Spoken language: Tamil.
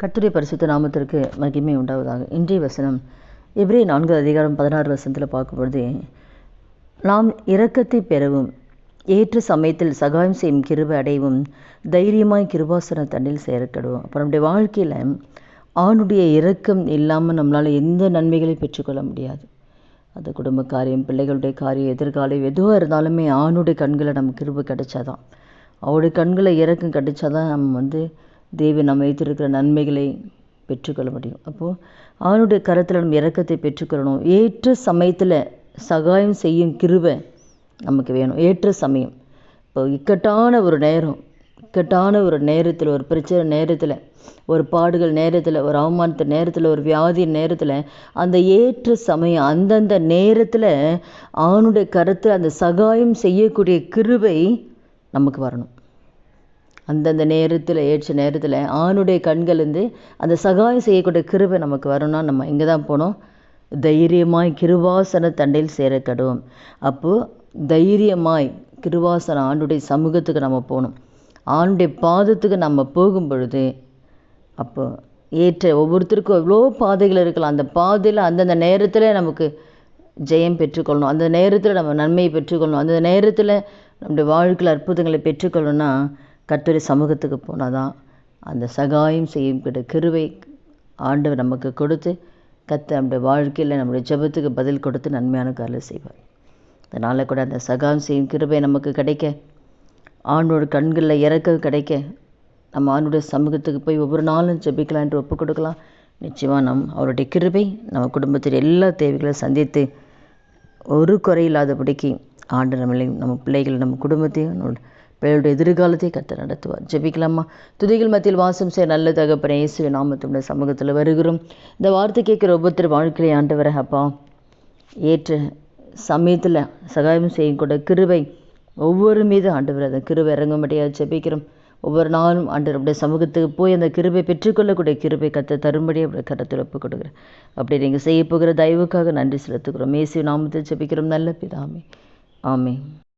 கத்துரை பரிசுத்த நாமத்திற்கு மகிமை உண்டாவதாக. இன்றைய வசனம் எவ்ரே நான்கு அதிகாரம் பதினாறு வசனத்தில் பார்க்கும்பொழுது நாம் இரக்கத்தை பெறவும் ஏற்ற சமயத்தில் சகாயம் செய்யும் கிருபை அடையவும் தைரியமாய் கிருபாசன தண்ணில் சேரக்கடுவோம் அப்போ நம்முடைய வாழ்க்கையில் ஆணுடைய இரக்கம் இல்லாமல் நம்மளால் எந்த நன்மைகளையும் பெற்றுக்கொள்ள முடியாது. அது குடும்ப காரியம் பிள்ளைகளுடைய காரியம் எதிர்காலம் எதுவாக இருந்தாலுமே ஆணுடைய கண்களை நம்ம கிருபை கிடைச்சாதான் அவருடைய கண்களை இறக்கம் கிடைச்சாதான் நம்ம வந்து தேவன் நம்ம வைத்திருக்கிற நன்மைகளை பெற்றுக்கொள்ள முடியும். அப்போது ஆணுடைய கரத்தில் நம்ம இறக்கத்தை பெற்றுக்கொள்ளணும். ஏற்ற சமயத்தில் சகாயம் செய்யும் கிருவை நமக்கு வேணும். ஏற்ற சமயம். இப்போ இக்கட்டான ஒரு நேரம் இக்கட்டான ஒரு நேரத்தில் ஒரு பிரச்சனை நேரத்தில் ஒரு பாடுகள் நேரத்தில் ஒரு அவமானத்து நேரத்தில் ஒரு வியாதி நேரத்தில் அந்த ஏற்ற சமயம் அந்தந்த நேரத்தில் ஆணுடைய கருத்தில் அந்த சகாயம் செய்யக்கூடிய கிருவை நமக்கு வரணும். அந்தந்த நேரத்தில் ஏற்ற நேரத்தில் ஆணுடைய கண்கள்லேருந்து அந்த சகாயம் செய்யக்கூடிய கிருபை நமக்கு வரணும்னா நம்ம இங்கே தான் போனோம். தைரியமாய் கிருவாசன தண்டையில் சேரக்கடும் அப்போது தைரியமாய் கிருவாசன ஆண்டுடைய சமூகத்துக்கு நம்ம போகணும். ஆண்டுடைய பாதத்துக்கு நம்ம போகும் பொழுது அப்போ ஏற்ற ஒவ்வொருத்தருக்கும் எவ்வளோ பாதைகள் இருக்கலாம். அந்த பாதையில் அந்தந்த நேரத்தில் நமக்கு ஜெயம் பெற்றுக்கொள்ளணும். அந்த நேரத்தில் நம்ம நன்மையை பெற்றுக்கொள்ளணும். அந்த நேரத்தில் நம்முடைய வாழ்க்கையில் அற்புதங்களை பெற்றுக்கொள்ளணும்னா கட்டுரை சமூகத்துக்கு போனால் தான் அந்த சகாயம் செய்யும் கிட்ட கிருவை ஆண்டவர் நமக்கு கொடுத்து கத்த நம்முடைய வாழ்க்கையில் நம்முடைய ஜெபத்துக்கு பதில் கொடுத்து நன்மையான காரியம் செய்வார். அதனால் கூட அந்த சகாயம் செய்யும் கிருபை நமக்கு கிடைக்க ஆண்டோட கண்களில் இறக்க கிடைக்க நம்ம ஆண்டோடைய சமூகத்துக்கு போய் ஒவ்வொரு நாளும் ஜபிக்கலாம் என்று ஒப்புக் கொடுக்கலாம். நிச்சயமாக நம் அவருடைய கிருபை நம்ம குடும்பத்தில் எல்லா தேவைகளையும் சந்தித்து ஒரு குறையில்லாதபடிக்கு ஆண்டு நம்மளையும் நம்ம பிள்ளைகள் நம்ம குடும்பத்தையும் நம்ம எதிர்காலத்தை கத்த நடத்துவார். ஜெபிக்கலாமா? துதிகள் மத்தியில் வாசம் செய்ய நல்ல தகப்பனே இயேசுவை நாமத்துடைய சமூகத்தில் வருகிறோம். இந்த வார்த்தை கேட்குற ஒவ்வொருத்தர் வாழ்க்கையை ஆண்டவர் அப்பா ஏற்ற சமயத்தில் சகாயம் செய்யக்கூட கிருவை ஒவ்வொரு மீது ஆண்டவர் அந்த கிருவை இறங்கும்படியாக ஜெபிக்கிறோம். ஒவ்வொரு நாளும் ஆண்டவருடைய சமூகத்துக்கு போய் அந்த கிருபை பெற்றுக்கொள்ளக்கூடிய கிருபை கத்த தரும்படி அப்படி கருத்தில் ஒப்புக் கொடுக்குறேன் அப்படி நீங்கள் செய்ய போகிற தயவுக்காக நன்றி செலுத்துக்கிறோம் மேசி நாமத்தை ஜெபிக்கிறோம். நல்ல பிதாமே ஆமே